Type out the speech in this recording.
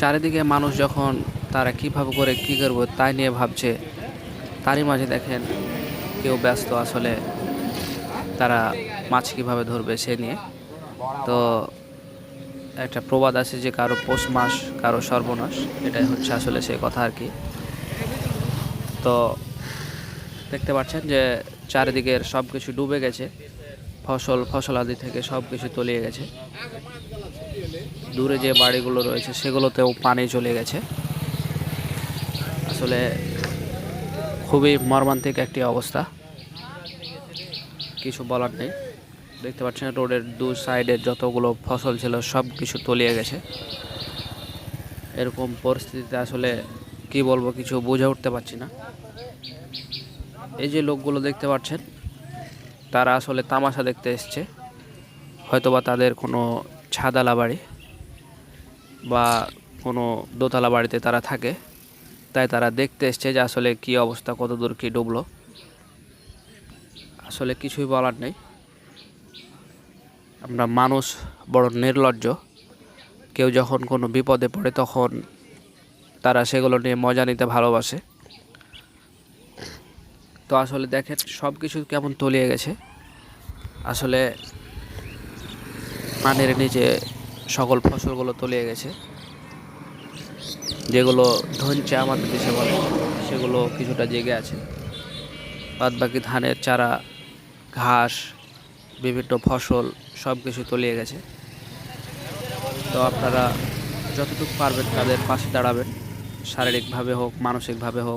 চারিদিকে মানুষ যখন তারা কীভাবে করে কী করব তাই নিয়ে ভাবছে, তারই মাঝে দেখেন কেউ ব্যস্ত আসলে তারা মাছ কীভাবে ধরবে সে নিয়ে। তো একটা প্রবাদ আছে যে কারও পৌষ মাস, কারও সর্বনাশ, এটাই হচ্ছে আসলে সেই কথা আর কি। তো দেখতে পাচ্ছেন যে চারিদিকের সব কিছু ডুবে গেছে। ফসল ফসল আদি থেকে সব কিছু তলিয়ে গেছে। দূরে যে বাড়িগুলো রয়েছে, সেগুলোতেও পানি চলে গেছে। আসলে খুবই মর্মান্তিক একটি অবস্থা। কিছু বলার নেই। দেখতে পাচ্ছেন, রোডের দু সাইডের যতগুলো ফসল ছিল সব কিছু তলিয়ে গেছে। এরকম পরিস্থিতিতে আসলে কি বলব, কিছু বুঝে উঠতে পারছি না। এই যে লোকগুলো দেখতে পাচ্ছেন তারা আসলে তামাশা দেখতে এসছে। হয়তোবা তাদের কোনো ছাদালা বাড়ি বা কোনো দোতলা বাড়িতে তারা থাকে। তাই তারা দেখতে এসছে যে আসলে কি অবস্থা কত দূর কি ডুবলো। আসলে কিছুই বলার নেই। আমরা মানুষ বড় নির্লজ্জ। কেউ যখন কোনো বিপদে পড়ে তখন তারা সেগুলো নিয়ে মজা নিতে ভালোবাসে। তো আসলে দেখেন সব কিছু কেমন তলিয়ে গেছে। আসলে পানির নিচে সকল ফসলগুলো তলিয়ে গেছে। যেগুলো ধনচে আমাদের দেশে বলে, সেগুলো কিছুটা জেগে আছে। বাদ বাকি ধানের চারা, ঘাস, বিভিন্ন ফসল সব কিছু তলিয়ে গেছে। তো আপনারা যতটুকু পারবেন তাদের পাশে দাঁড়াবেন। শারীরিকভাবে হোক, মানসিকভাবে হোক।